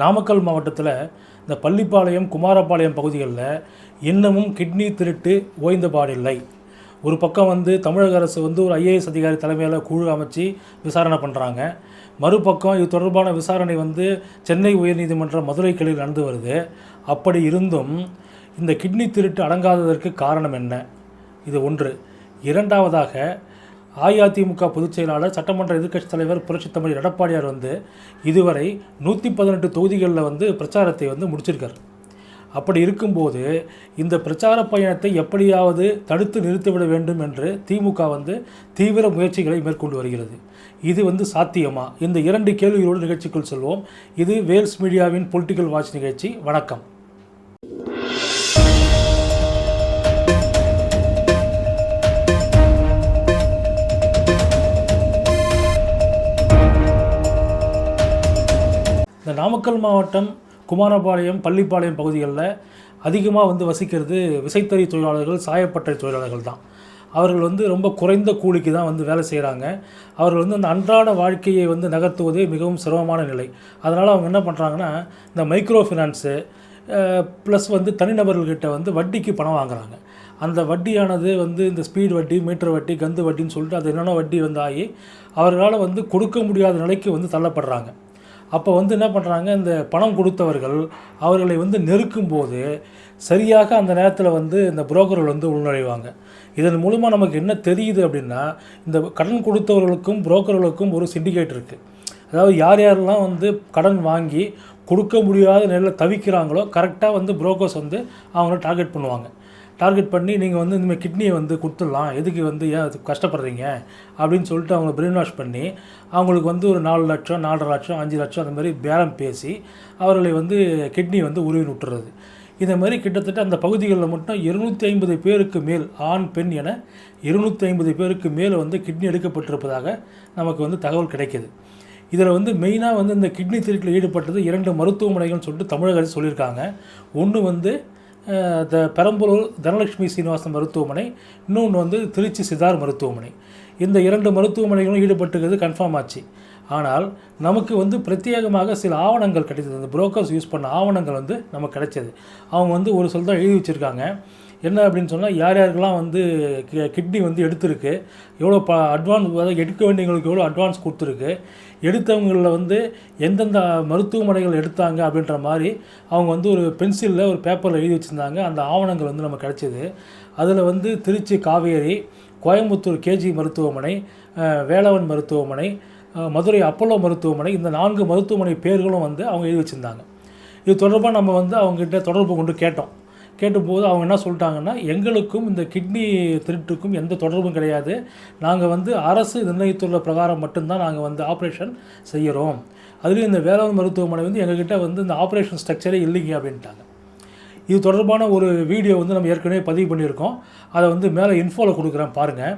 நாமக்கல் மாவட்டத்தில் இந்த பள்ளிப்பாளையம் குமாரபாளையம் பகுதிகளில் இன்னமும் கிட்னி திருட்டு ஓய்ந்த பாடில்லை. ஒரு பக்கம் வந்து தமிழக அரசு வந்து ஒரு ஐஏஎஸ் அதிகாரி தலைமையில் குழு அமைச்சு விசாரணை பண்ணுறாங்க மறுபக்கம் இது தொடர்பான விசாரணை வந்து சென்னை உயர்நீதிமன்ற மதுரை கிளையில் நடந்து வருது. அப்படி இருந்தும் இந்த கிட்னி திருட்டு அடங்காததற்கு காரணம் என்ன? இது ஒன்று. இரண்டாவதாக அஇஅதிமுக பொதுச் செயலாளர் சட்டமன்ற எதிர்க்கட்சித் தலைவர் புரட்சித் தமிழ் எடப்பாடியார் வந்து இதுவரை நூற்றி பதினெட்டு தொகுதிகளில் வந்து பிரச்சாரத்தை வந்து முடிச்சிருக்கார். அப்படி இருக்கும்போது இந்த பிரச்சார பயணத்தை எப்படியாவது தடுத்து நிறுத்திவிட வேண்டும் என்று திமுக வந்து தீவிர முயற்சிகளை மேற்கொண்டு வருகிறது. இது வந்து சாத்தியமா? இந்த இரண்டு கேள்விகளோடு நிகழ்ச்சிக்குள் செல்வோம். இது வேல்ஸ் மீடியாவின் பொலிட்டிக்கல் வாட்ச் நிகழ்ச்சி. வணக்கம். நாமக்கல் மாவட்டம் குமாரபாளையம் பள்ளிப்பாளையம் பகுதிகளில் அதிகமாக வந்து வசிக்கிறது விசைத்தறி தொழிலாளர்கள் சாயப்பட்டறை தொழிலாளர்கள் தான். அவர்கள் வந்து ரொம்ப குறைந்த கூலிக்கு தான் வந்து வேலை செய்கிறாங்க. அவர்கள் வந்து அந்த அன்றாட வாழ்க்கையை வந்து நகர்த்துவதே மிகவும் சிரமமான நிலை. அதனால் அவங்க என்ன பண்ணுறாங்கன்னா இந்த மைக்ரோ ஃபினான்ஸு ப்ளஸ் வந்து தனிநபர்கள்கிட்ட வந்து வட்டிக்கு பணம் வாங்குறாங்க. அந்த வட்டியானது வந்து இந்த ஸ்பீட் வட்டி மீட்டர் வட்டி கந்து வட்டின்னு சொல்லிட்டு அது என்னென்ன வட்டி வந்து ஆகி அவர்களால் வந்து கொடுக்க முடியாத நிலைக்கு வந்து தள்ளப்படுறாங்க. அப்போ வந்து என்ன பண்ணுறாங்க இந்த பணம் கொடுத்தவர்கள் அவர்களை வந்து நெருக்கும் போது சரியாக அந்த நேரத்தில் வந்து இந்த புரோக்கர்கள் வந்து உள்நுழைவாங்க. இதன் மூலமாக நமக்கு என்ன தெரியுது அப்படின்னா இந்த கடன் கொடுத்தவர்களுக்கும் புரோக்கர்களுக்கும் ஒரு சிண்டிகேட் இருக்குது அதாவது யார் யாரெல்லாம் வந்து கடன் வாங்கி கொடுக்க முடியாத நிலையில் தவிக்கிறாங்களோ கரெக்டாக வந்து புரோக்கர்ஸ் வந்து அவங்கள டார்கெட் பண்ணுவாங்க. டார்கெட் பண்ணி நீங்கள் வந்து இந்தமாதிரி கிட்னியை வந்து கொடுத்துடலாம். எதுக்கு வந்து ஏன் அது கஷ்டப்படுறீங்க? அப்படின்னு சொல்லிட்டு அவங்க பிரெயின் வாஷ் பண்ணி அவங்களுக்கு வந்து ஒரு நாலு லட்சம் நாலரை லட்சம் அஞ்சு லட்சம் அந்த மாதிரி பேரம் பேசி அவர்களை வந்து கிட்னி வந்து உருவி விட்டுறது இந்த மாதிரி கிட்டத்தட்ட அந்த பகுதிகளில் மட்டும் இருநூற்றி ஐம்பது பேருக்கு மேல் ஆண் பெண் என இருநூற்றி ஐம்பது பேருக்கு மேல் வந்து கிட்னி எடுக்கப்பட்டிருப்பதாக நமக்கு வந்து தகவல் கிடைக்கிது. இதில் வந்து மெயினாக வந்து இந்த கிட்னி திருட்டில் ஈடுபட்டது இரண்டு மருத்துவமனைகள்னு சொல்லிட்டு தமிழக அரசு சொல்லியிருக்காங்க. ஒன்று வந்து த பெரம்பலூர் தனலட்சுமி சீனிவாசன் மருத்துவமனை இன்னொன்று வந்து திருச்சி சிதார் மருத்துவமனை. இந்த இரண்டு மருத்துவமனைகளும் ஈடுபட்டுக்கிறது கன்ஃபார்ம் ஆச்சு. ஆனால் நமக்கு வந்து பிரத்யேகமாக சில ஆவணங்கள் கிடைத்தது. அந்த புரோக்கர்ஸ் யூஸ் பண்ண ஆவணங்கள் வந்து நமக்கு கிடைச்சது. அவங்க வந்து ஒரு சொல் தான் எழுதி வச்சுருக்காங்க. என்ன அப்படின்னு சொன்னால் யார் யாருக்கெல்லாம் வந்து கி- கிட்னி வந்து எடுத்திருக்கு எவ்வளோ ப அட்வான்ஸ் அதாவது எடுக்க வேண்டியவங்களுக்கு எவ்வளோ அட்வான்ஸ் கொடுத்துருக்கு எடுத்தவங்களில் வந்து எந்தெந்த மருத்துவமனைகள் எடுத்தாங்க அப்படின்ற மாதிரி அவங்க வந்து ஒரு பென்சிலில் ஒரு பேப்பரில் எழுதி வச்சுருந்தாங்க. அந்த ஆவணங்கள் வந்து நமக்கு கிடச்சிது. அதில் வந்து திருச்சி காவேரி கோயம்புத்தூர் கேஜி மருத்துவமனை அஹ், வேலவன் மருத்துவமனை மதுரை அப்போலோ மருத்துவமனை இந்த நான்கு மருத்துவமனை பேர்களும் வந்து அவங்க எழுதி வச்சுருந்தாங்க. இது தொடர்பாக நம்ம வந்து அவங்ககிட்ட தொடர்பு கொண்டு கேட்டோம். கேட்டபோது அவங்க என்ன சொல்லிட்டாங்கன்னா எங்களுக்கும் இந்த கிட்னி திருட்டுக்கும் எந்த தொடர்பும் கிடையாது. நாங்கள் வந்து அரசு நிர்ணயித்துள்ள பிரகாரம் மட்டும்தான் நாங்கள் வந்து ஆப்ரேஷன் செய்கிறோம் அதுலேயும் இந்த வேளாண் மருத்துவமனை வந்து எங்ககிட்ட வந்து இந்த ஆப்ரேஷன் ஸ்ட்ரக்சரே இல்லைங்க அப்படின்ட்டாங்க. இது தொடர்பான ஒரு வீடியோ வந்து நம்ம ஏற்கனவே பதிவு பண்ணியிருக்கோம். அதை வந்து மேலே இன்ஃபோவில் கொடுக்குறேன் பாருங்கள்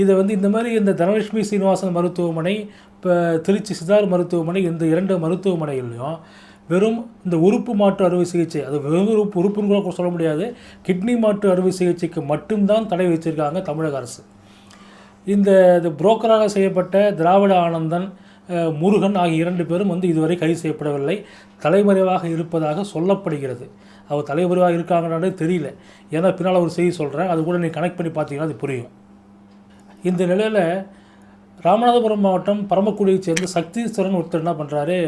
இதை வந்து இந்த மாதிரி இந்த தனலட்சுமி சீனிவாசன் மருத்துவமனை இப்போ திருச்சி சிதார் மருத்துவமனை இந்த இரண்டு மருத்துவமனைகள்லையும் வெறும் இந்த உறுப்பு மாற்று அறுவை சிகிச்சை அது வெறும் உறுப்பு உறுப்புன்னு கூட சொல்ல முடியாது. கிட்னி மாற்று அறுவை சிகிச்சைக்கு மட்டும்தான் தடை வச்சிருக்காங்க தமிழக அரசு. இந்த இது புரோக்கராக செய்யப்பட்ட திராவிட ஆனந்தன் முருகன் ஆகிய இரண்டு பேரும் வந்து இதுவரை கைது செய்யப்படவில்லை. தலைமறைவாக இருப்பதாக சொல்லப்படுகிறது. அவர் தலைமறைவாக இருக்காங்கன்னு தெரியல. ஏன்னா பின்னால் ஒரு செய்தி சொல்கிறேன் அது கூட நீ கனெக்ட் பண்ணி பார்த்தீங்கன்னா அது புரியும். இந்த நிலையில் ராமநாதபுரம் மாவட்டம் பரமக்குடியைச் சேர்ந்த சக்தீஸ்வரன் ஒருத்தர் என்ன பண்ணுறாரு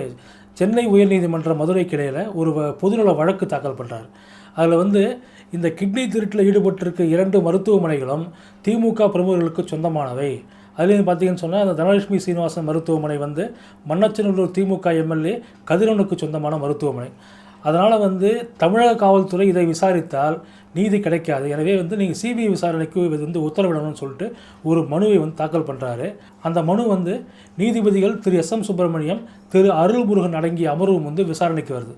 சென்னை உயர்நீதிமன்ற மதுரை கிளையில் ஒரு பொதுநல வழக்கு தாக்கல் பண்ணுறார் அதில் வந்து இந்த கிட்னி திருட்டில் ஈடுபட்டிருக்க இரண்டு மருத்துவமனைகளும் திமுக பிரமுகர்களுக்கு சொந்தமானவை. அதுலேயும் பார்த்தீங்கன்னு சொன்னால் அந்த தனலட்சுமி சீனிவாசன் மருத்துவமனை வந்து மன்னச்சநல்லூர் திமுக எம்எல்ஏ கதிரவனுக்கு சொந்தமான மருத்துவமனை. அதனால் வந்து தமிழக காவல்துறை இதை விசாரித்தால் நீதி கிடைக்காது. எனவே வந்து நீங்கள் சிபிஐ விசாரணைக்கு இது வந்து உத்தரவிடணும்னு சொல்லிட்டு ஒரு மனுவை வந்து தாக்கல் பண்ணுறாரு அந்த மனு வந்து நீதிபதிகள் திரு எஸ் எம் சுப்பிரமணியம் திரு அருள்முருகன் அடங்கிய அமர்வும் வந்து விசாரணைக்கு வருது.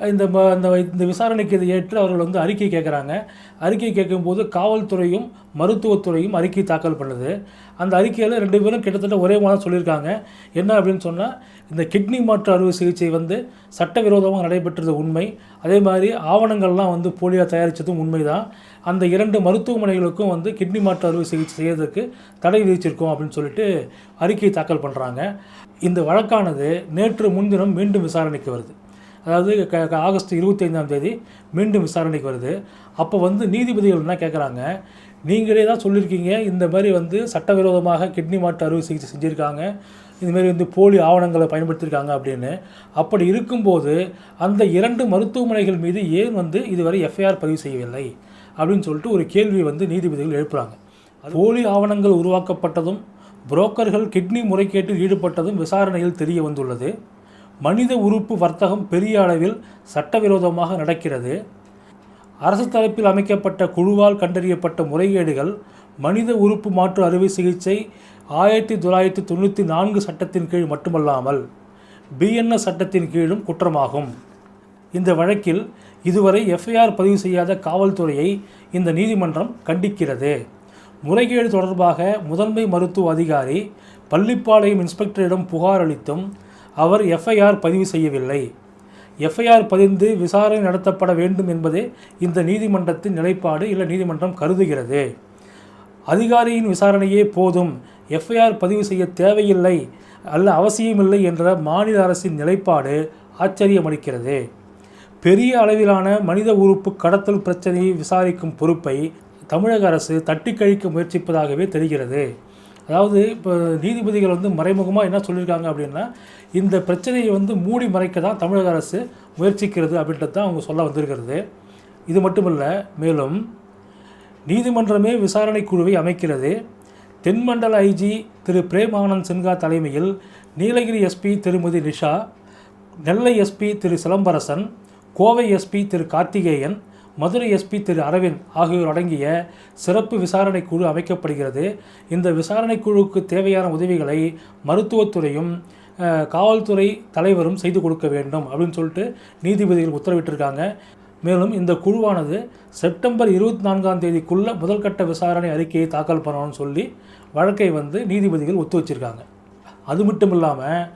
இந்த ம- இந்த இந்த விசாரணைக்கு இதை ஏற்று அவர்கள் வந்து அறிக்கை கேட்குறாங்க அறிக்கை கேட்கும்போது காவல்துறையும் மருத்துவத்துறையும் அறிக்கை தாக்கல் பண்ணுது. அந்த அறிக்கையில் ரெண்டு பேரும் கிட்டத்தட்ட ஒரே மாதிரி சொல்லியிருக்காங்க. என்ன அப்படின்னு சொன்னால் இந்த கிட்னி மாற்று அறுவை சிகிச்சை வந்து சட்டவிரோதமாக நடைபெற்றது உண்மை. அதே மாதிரி ஆவணங்கள்லாம் வந்து போலியாக தயாரித்ததும் உண்மைதான். அந்த இரண்டு மருத்துவமனைகளுக்கும் வந்து கிட்னி மாற்று அறுவை சிகிச்சை செய்யறதுக்கு தடை விதிச்சிருக்கோம் அப்படின்னு சொல்லிட்டு அறிக்கை தாக்கல் பண்ணுறாங்க இந்த வழக்கானது நேற்று முன்தினம் மீண்டும் விசாரணைக்கு வருது. அதாவது க க- ஆகஸ்ட் இருபத்தைந்தாம் தேதி மீண்டும் விசாரணைக்கு வருது. அப்போ வந்து நீதிபதிகள் என்ன கேட்குறாங்க நீங்களே தான் சொல்லியிருக்கீங்க இந்த மாதிரி வந்து சட்டவிரோதமாக கிட்னி மாற்று அறுவை சிகிச்சை செஞ்சுருக்காங்க. இதுமாரி வந்து போலி ஆவணங்களை பயன்படுத்தியிருக்காங்க அப்படின்னு. அப்படி இருக்கும்போது அந்த இரண்டு மருத்துவமனைகள் மீது ஏன் வந்து இதுவரை எஃப்ஐஆர் பதிவு செய்யவில்லை? அப்படின்னு சொல்லிட்டு ஒரு கேள்வி வந்து நீதிபதிகள் எழுப்புறாங்க. போலி ஆவணங்கள் உருவாக்கப்பட்டதும் புரோக்கர்கள் கிட்னி முறைகேட்டில் ஈடுபட்டதும் விசாரணையில் தெரிய வந்துள்ளது. மனித உறுப்பு வர்த்தகம் பெரிய அளவில் சட்டவிரோதமாக நடக்கிறது. அரசு தரப்பில் அமைக்கப்பட்ட குழுவால் கண்டறியப்பட்ட முறைகேடுகள் மனித உறுப்பு மாற்று அறுவை சிகிச்சை ஆயிரத்தி தொள்ளாயிரத்தி தொண்ணூற்றி நான்கு சட்டத்தின் கீழ் மட்டுமல்லாமல் பிஎன்எஸ் சட்டத்தின் கீழும் குற்றமாகும். இந்த வழக்கில் இதுவரை எஃப்ஐஆர் பதிவு செய்யாத காவல்துறையை இந்த நீதிமன்றம் கண்டிக்கிறது. முறைகேடு தொடர்பாக முதன்மை மருத்துவ அதிகாரி பள்ளிப்பாளையம் இன்ஸ்பெக்டரிடம் புகார் அளித்தும் அவர் எஃப்ஐஆர் பதிவு செய்யவில்லை. எஃப்ஐஆர் பதிந்து விசாரணை நடத்தப்பட வேண்டும் என்பதே இந்த நீதிமன்றத்தின் நிலைப்பாடு இல்லை நீதிமன்றம் கருதுகிறது. அதிகாரியின் விசாரணையே போதும். எஃப்ஐஆர் பதிவு செய்ய தேவையில்லை. அல்ல அவசியமில்லை என்ற மாநில அரசின் நிலைப்பாடு ஆச்சரியமளிக்கிறது. பெரிய அளவிலான மனித உறுப்பு கடத்தல் பிரச்சனையை விசாரிக்கும் பொறுப்பை தமிழக அரசு தட்டி கழிக்க முயற்சிப்பதாகவே தெரிகிறது. அதாவது இப்போ நீதிபதிகள் வந்து மறைமுகமாக என்ன சொல்லியிருக்காங்க அப்படின்னா இந்த பிரச்சனையை வந்து மூடி மறைக்க தான் தமிழக அரசு முயற்சிக்கிறது அப்படின்றது தான் அவங்க சொல்ல வந்திருக்கிறது. இது மட்டுமல்ல மேலும் நீதிமன்றமே விசாரணை குழுவை அமைக்கிறது. தென்மண்டல ஐஜி திரு பிரேம் ஆனந்த் சின்ஹா தலைமையில் Nilgiri SP Thirumathi Nisha Nellai SP Thiru Silambarasan Kovai SP Thiru Karthikeyan Madurai SP Thiru Aravind ஆகியோர் அடங்கிய சிறப்பு விசாரணை குழு அமைக்கப்படுகிறது. இந்த விசாரணை குழுவுக்கு தேவையான உதவிகளை மருத்துவத்துறையும் காவல்துறை தலைவரும் செய்து கொடுக்க வேண்டும் அப்படின்னு சொல்லிட்டு நீதிபதிகள் உத்தரவிட்டிருக்காங்க. மேலும் இந்த குழுவானது செப்டம்பர் இருபத்தி நான்காம் தேதிக்குள்ள முதல்கட்ட விசாரணை அறிக்கையை தாக்கல் பண்ணணும்னு சொல்லி வழக்கை வந்து நீதிபதிகள் ஒத்து வச்சிருக்காங்க. அது மட்டும் இல்லாமல்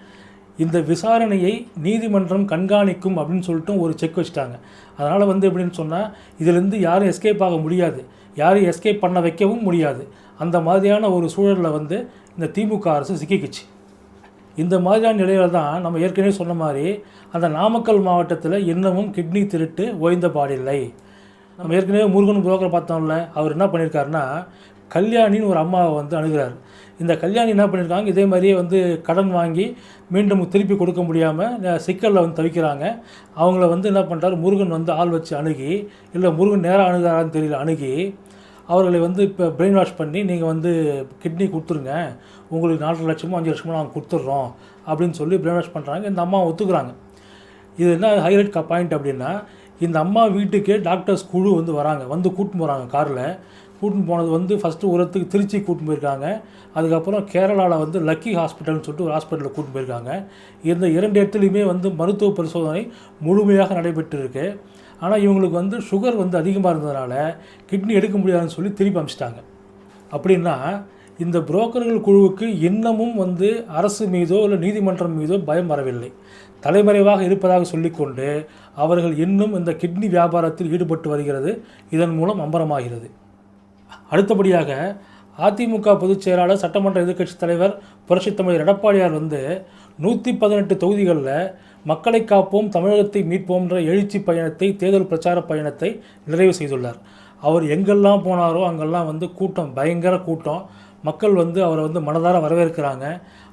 இந்த விசாரணையை நீதிமன்றம் கண்காணிக்கும் அப்படின்னு சொல்லிட்டு ஒரு செக் வச்சுட்டாங்க. அதனால் வந்து எப்படின்னு சொன்னால் இதிலேருந்து யாரும் எஸ்கேப் ஆக முடியாது. யாரும் எஸ்கேப் பண்ண வைக்கவும் முடியாது. அந்த மாதிரியான ஒரு சூழலில் வந்து இந்த திமுக அரசு சிக்கிக்குச்சு. இந்த மாதிரியான நிலையில தான் நம்ம ஏற்கனவே சொன்ன மாதிரி அந்த நாமக்கல் மாவட்டத்தில் இன்னமும் கிட்னி திருட்டு ஓய்ந்த பாடில்லை. நம்ம ஏற்கனவே முருகன் புரோக்கர் பார்த்தோம்ல அவர் என்ன பண்ணியிருக்காருன்னா கல்யாணின்னு ஒரு அம்மாவை வந்து அணுகிறார். இந்த கல்யாணி என்ன பண்ணியிருக்காங்க இதே மாதிரியே வந்து கடன் வாங்கி மீண்டும் திருப்பி கொடுக்க முடியாமல் சிக்கலில் வந்து தவிக்கிறாங்க. அவங்கள வந்து என்ன பண்ணுறாரு முருகன் வந்து ஆள் வச்சு அணுகி இல்லை முருகன் நேராக அணுகிறாரான்னு தெரியல அணுகி அவர்களை வந்து இப்போ பிரெயின் வாஷ் பண்ணி நீங்கள் வந்து கிட்னி கொடுத்துருங்க. உங்களுக்கு நாலரை லட்சமோ அஞ்சு லட்சமோ நாங்கள் கொடுத்துட்றோம் அப்படின்னு சொல்லி பிரெயின் வாஷ் பண்ணுறாங்க இந்த அம்மா ஒத்துக்குறாங்க. இது என்ன ஹைலைட் பாயிண்ட் அப்படின்னா இந்த அம்மா வீட்டுக்கே டாக்டர்ஸ் குழு வந்து வராங்க. வந்து கூட்டின்னு போகிறாங்க காரில். கூட்டின்னு போனது வந்து ஃபஸ்ட்டு உரத்துக்கு திருச்சி கூட்டின்னு போயிருக்காங்க. அதுக்கப்புறம் கேரளாவில் வந்து லக்கி ஹாஸ்பிட்டல்னு சொல்லிட்டு ஒரு ஹாஸ்பிட்டலில் கூட்டின்னு போயிருக்காங்க. இந்த இரண்டு இடத்துலையுமே வந்து மருத்துவ பரிசோதனை முழுமையாக நடைபெற்று இருக்குது ஆனால் இவங்களுக்கு வந்து சுகர் வந்து அதிகமாக இருந்ததுனால கிட்னி எடுக்க முடியாதுன்னு சொல்லி திருப்பி அமிச்சிட்டாங்க. அப்படின்னா இந்த புரோக்கர்கள் குழுவுக்கு இன்னமும் வந்து அரசு மீதோ இல்லை நீதிமன்றம் மீதோ பயம் வரவில்லை. தலைமறைவாக இருப்பதாக சொல்லிக்கொண்டு அவர்கள் இன்னும் இந்த கிட்னி வியாபாரத்தில் ஈடுபட்டு வருகிறது. இதன் மூலம் அம்பரமாகிறது. அடுத்தபடியாக அதிமுக பொதுச் செயலாளர் சட்டமன்ற எதிர்க்கட்சித் தலைவர் புரட்சித் தமிழர் எடப்பாடியார் வந்து நூற்றி பதினெட்டு தொகுதிகளில் மக்களை காப்போம் தமிழகத்தை மீட்போம்ன்ற எழுச்சி பயணத்தை தேர்தல் பிரச்சார பயணத்தை நிறைவு செய்துள்ளார். அவர் எங்கெல்லாம் போனாரோ அங்கெல்லாம் வந்து கூட்டம் பயங்கர கூட்டம். மக்கள் வந்து அவரை வந்து மனதார வரவேற்கிறாங்க.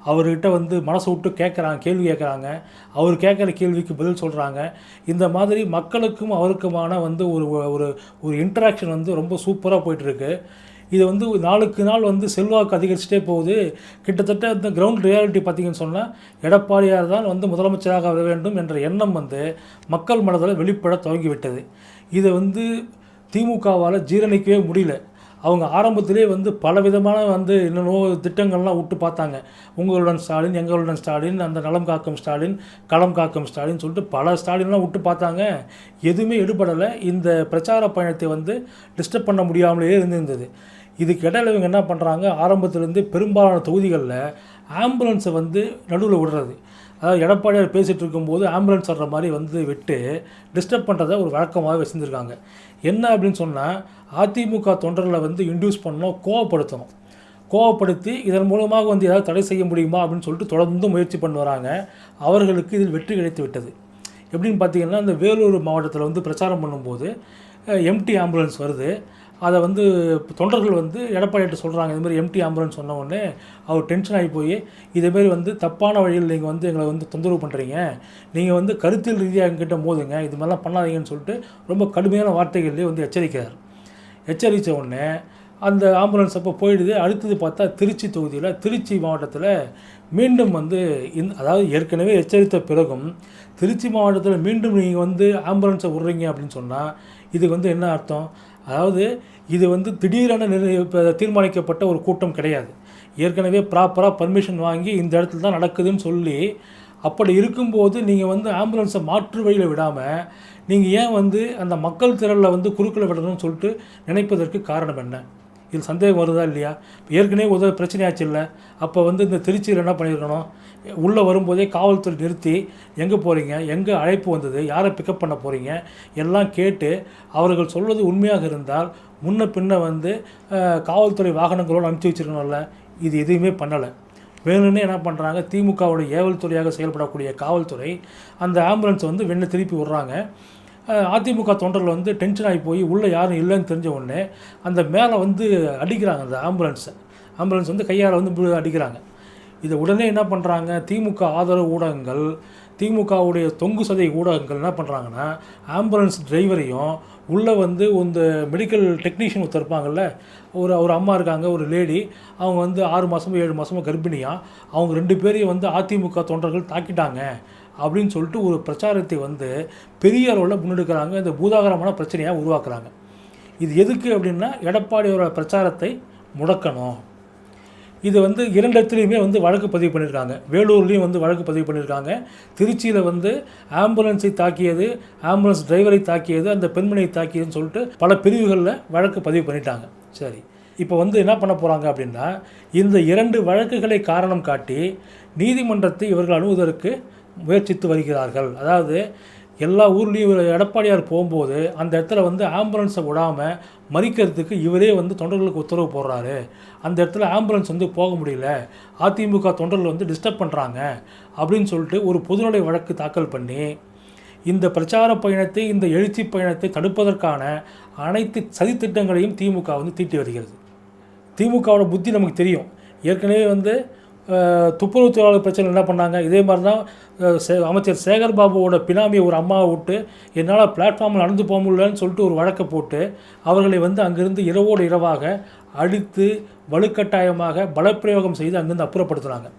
அவர்கிட்ட வந்து மனசை விட்டு கேட்குறாங்க கேள்வி கேட்குறாங்க. அவர் கேட்குற கேள்விக்கு பதில் சொல்கிறாங்க இந்த மாதிரி மக்களுக்கும் அவருக்குமான வந்து ஒரு ஒரு ஒரு இன்டராக்ஷன் வந்து ரொம்ப சூப்பராக போயிட்டுருக்கு இது வந்து நாளுக்கு நாள் வந்து செல்வாக்கு அதிகரிச்சுட்டே போகுது. கிட்டத்தட்ட இந்த கிரவுண்ட் ரியாலிட்டி பார்த்தீங்கன்னு சொன்னால் எடப்பாடியார் தான் வந்து முதலமைச்சராக வர வேண்டும் என்ற எண்ணம் வந்து மக்கள் மனதில் வெளிப்பட துவங்கிவிட்டது. இதை வந்து திமுகவால் ஜீரணிக்கவே முடியல. அவங்க ஆரம்பத்திலே வந்து பலவிதமான வந்து என்னென்னோ திட்டங்கள்லாம் விட்டு பார்த்தாங்க. உங்களுடன் ஸ்டாலின் எங்களுடன் ஸ்டாலின் அந்த நலம் காக்கும் ஸ்டாலின் களம் காக்கும் ஸ்டாலின் சொல்லிட்டு பல ஸ்டாலின்லாம் விட்டு பார்த்தாங்க. எதுவுமே எடுபடலை. இந்த பிரச்சார பயணத்தை வந்து டிஸ்டர்ப் பண்ண முடியாமலே இருந்திருந்தது. இதுக்கு இடையில இவங்க என்ன பண்ணுறாங்க ஆரம்பத்துலேருந்து பெரும்பாலான தொகுதிகளில் ஆம்புலன்ஸை வந்து நடுவில் விடுறது. அதாவது எடப்பாடியார் பேசிகிட்டு இருக்கும்போது ஆம்புலன்ஸ் வர்ற மாதிரி வந்து விட்டு டிஸ்டர்ப் பண்ணுறத ஒரு வழக்கமாக வச்சுருந்துருக்காங்க. என்ன அப்படின்னு சொன்னால் அதிமுக தொண்டர்களை வந்து இன்டியூஸ் பண்ணணும் கோவப்படுத்தணும். கோவப்படுத்தி இதன் மூலமாக வந்து ஏதாவது தடை செய்ய முடியுமா அப்படின்னு சொல்லிட்டு தொடர்ந்து முயற்சி பண்ணி வராங்க. அவர்களுக்கு இதில் வெற்றி கிடைத்து விட்டது. எப்படின்னு பார்த்தீங்கன்னா இந்த வேலூர் மாவட்டத்தில் வந்து பிரச்சாரம் பண்ணும்போது எம்டி ஆம்புலன்ஸ் வருது. அதை வந்து தொண்டர்கள் வந்து எடப்பாடிகிட்ட சொல்கிறாங்க இதுமாரி எம்டி ஆம்புலன்ஸ் சொன்ன உடனே அவர் டென்ஷன் ஆகி போய் இதேமாரி வந்து தப்பான வழியில் நீங்கள் வந்து எங்களை வந்து தொந்தரவு பண்ணுறீங்க நீங்கள் வந்து கருத்தியல் ரீதியாக எங்கிட்ட மோதுங்க. இது மாதிரிலாம் பண்ணாதீங்கன்னு சொல்லிட்டு ரொம்ப கடுமையான வார்த்தைகள்லேயே வந்து எச்சரிக்கிறார். எச்சரித்த உடனே அந்த ஆம்புலன்ஸ் அப்போ போயிடுது. அடுத்தது பார்த்தா திருச்சி தொகுதியில் திருச்சி மாவட்டத்தில் மீண்டும் வந்து இந் அதாவது ஏற்கனவே எச்சரித்த பிறகும் திருச்சி மாவட்டத்தில் மீண்டும் நீங்கள் வந்து ஆம்புலன்ஸை விட்றீங்க அப்படின்னு சொன்னால் இதுக்கு வந்து என்ன அர்த்தம்? அதாவது இது வந்து திடீரென இப்போ தீர்மானிக்கப்பட்ட ஒரு கூட்டம் கிடையாது. ஏற்கனவே ப்ராப்பராக பர்மிஷன் வாங்கி இந்த இடத்துல தான் நடக்குதுன்னு சொல்லி அப்படி இருக்கும்போது நீங்கள் வந்து ஆம்புலன்ஸை மாற்று வழியில் விடாமல் நீங்கள் ஏன் வந்து அந்த மக்கள் திரளில் வந்து குறுக்கில் விடணும்னு சொல்லிட்டு நினைப்பதற்கு காரணம் என்ன? இது சந்தேகம் வருதா இல்லையா? இப்போ ஏற்கனவே உதவ பிரச்சனையாச்சு இல்லை. அப்போ வந்து இந்த திருச்சியில் என்ன பண்ணியிருக்கணும்? உள்ளே வரும்போதே காவல்துறை நிறுத்தி எங்கே போகிறீங்க? எங்கே அழைப்பு வந்தது? யாரை பிக்கப் பண்ண போகிறீங்க? எல்லாம் கேட்டு அவர்கள் சொல்வது உண்மையாக இருந்தால் முன்ன பின்ன வந்து காவல்துறை வாகனங்களோடு அனுப்பிச்சி வச்சிருக்கணும்ல. இது எதுவுமே பண்ணலை. வேணும்னே என்ன பண்ணுறாங்க? திமுகவுடைய ஏவல் துறையாக செயல்படக்கூடிய காவல்துறை அந்த ஆம்புலன்ஸை வந்து வெண்ணை திருப்பி விட்றாங்க. அதிமுக தொண்டர்கள் வந்து டென்ஷன் ஆகி போய் உள்ளே யாரும் இல்லைன்னு தெரிஞ்ச உடனே அந்த மேலே வந்து அடிக்கிறாங்க அந்த ஆம்புலன்ஸை ஆம்புலன்ஸ் வந்து கையால் வந்து அடிக்கிறாங்க. இதை உடனே என்ன பண்ணுறாங்க திமுக ஆதரவு ஊடகங்கள் திமுகவுடைய தொங்கு சதை ஊடகங்கள் என்ன பண்ணுறாங்கன்னா ஆம்புலன்ஸ் டிரைவரையும் உள்ளே வந்து இந்த மெடிக்கல் டெக்னீஷியன் ஒருத்தர் இருப்பாங்கல்ல ஒரு ஒரு அம்மா இருக்காங்க ஒரு லேடி அவங்க வந்து ஆறு மாதமோ ஏழு மாதமோ கர்ப்பிணியாக அவங்க ரெண்டு பேரையும் வந்து அதிமுக தொண்டர்கள் தாக்கிட்டாங்க. அப்படின்னு சொல்லிட்டு ஒரு பிரச்சாரத்தை வந்து பெரிய அளவில் முன்னெடுக்கிறாங்க. இந்த பூதாகரமான பிரச்சனையாக உருவாக்குறாங்க. இது எதுக்கு அப்படின்னா எடப்பாடியோட பிரச்சாரத்தை முடக்கணும். இது வந்து இரண்டு இடத்துலையுமே வந்து வழக்கு பதிவு பண்ணியிருக்காங்க வேலூர்லேயும் வந்து வழக்கு பதிவு பண்ணியிருக்காங்க திருச்சியில் வந்து ஆம்புலன்ஸை தாக்கியது ஆம்புலன்ஸ் டிரைவரை தாக்கியது அந்த பெண்மணியை தாக்கியதுன்னு சொல்லிட்டு பல பிரிவுகளில் வழக்கு பதிவு பண்ணிட்டாங்க. சரி. இப்போ வந்து என்ன பண்ண போகிறாங்க அப்படின்னா இந்த இரண்டு வழக்குகளை காரணம் காட்டி நீதிமன்றத்தை இவர்கள் அணுவதற்கு முயற்சித்து வருகிறார்கள். அதாவது எல்லா ஊர்லேயும் இவர் எடப்பாடியார் போகும்போது அந்த இடத்துல வந்து ஆம்புலன்ஸை விடாமல் மறிக்கிறதுக்கு இவரே வந்து தொண்டர்களுக்கு உத்தரவு போடுறாரு. அந்த இடத்துல ஆம்புலன்ஸ் வந்து போக முடியல. அதிமுக தொண்டர்கள் வந்து டிஸ்டர்ப் பண்ணுறாங்க அப்படின்னு சொல்லிட்டு ஒரு பொதுநடை வழக்கு தாக்கல் பண்ணி இந்த பிரச்சார பயணத்தை இந்த எழுச்சி பயணத்தை தடுப்பதற்கான அனைத்து சதித்திட்டங்களையும் திமுக வந்து தீட்டி வருகிறது. திமுகவோட புத்தி நமக்கு தெரியும். ஏற்கனவே வந்து துப்புரவு தொழிலாளர் பிரச்சனை என்ன பண்ணாங்க? இதே மாதிரி தான் சே- அமைச்சர் சேகர் பாபுவோட பினாமி ஒரு அம்மாவை விட்டு என்னால் பிளாட்ஃபார்மில் நடந்து போக முடியலன்னு சொல்லிட்டு ஒரு வழக்கை போட்டு அவர்களை வந்து அங்கிருந்து இரவோடு இரவாக அடித்து வலுக்கட்டாயமாக பலப்பிரயோகம் செய்து அங்கிருந்து அப்புறப்படுத்துனாங்க.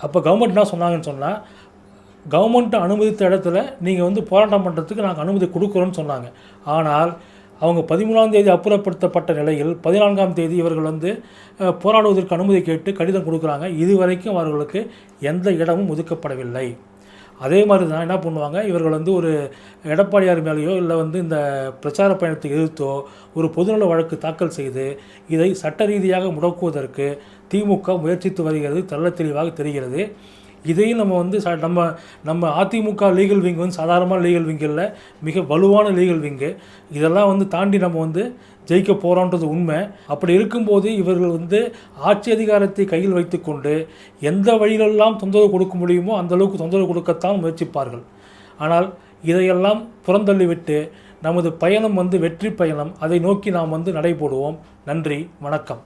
அப்போ கவர்மெண்ட் என்ன சொன்னாங்கன்னு சொன்னால் கவர்மெண்ட் அனுமதித்த இடத்துல நீங்கள் வந்து போராட்டம் பண்ணுறதுக்கு நாங்கள் அனுமதி கொடுக்குறோன்னு சொன்னாங்க. ஆனால் அவங்க பதிமூணாம் தேதி அப்புறப்படுத்தப்பட்ட நிலையில் பதினான்காம் தேதி இவர்கள் வந்து போராடுவதற்கு அனுமதி கேட்டு கடிதம் கொடுக்குறாங்க. இதுவரைக்கும் அவர்களுக்கு எந்த இடமும் ஒதுக்கப்படவில்லை. அதே மாதிரி தான் என்ன பண்ணுவாங்க? இவர்கள் வந்து ஒரு எடப்பாடியார் மேலேயோ இல்லை வந்து இந்த பிரச்சார பயணத்தை எதிர்த்தோ ஒரு பொதுநல வழக்கு தாக்கல் செய்து இதை சட்ட ரீதியாக முடக்குவதற்கு திமுக முயற்சித்து வருகிறது. தெள்ள தெளிவாக தெரிகிறது. இதையும் நம்ம வந்து ச நம்ம நம்ம அதிமுக லீகல் விங் வந்து சாதாரணமான லீகல் விங் இல்லை மிக வலுவான லீகல் விங்கு இதெல்லாம் வந்து தாண்டி நம்ம வந்து ஜெயிக்க போகிறோன்றது உண்மை. அப்படி இருக்கும்போது இவர்கள் வந்து ஆட்சி அதிகாரத்தை கையில் வைத்துக்கொண்டு எந்த வழியிலெல்லாம் தொந்தரவு கொடுக்க முடியுமோ அந்த அளவுக்கு தொந்தரவு கொடுக்கத்தான் முயற்சிப்பார்கள். ஆனால் இதையெல்லாம் புறந்தள்ளிவிட்டு நமது பயணம் வந்து வெற்றி பயணம். அதை நோக்கி நாம் வந்து நடைபோடுவோம். நன்றி வணக்கம்.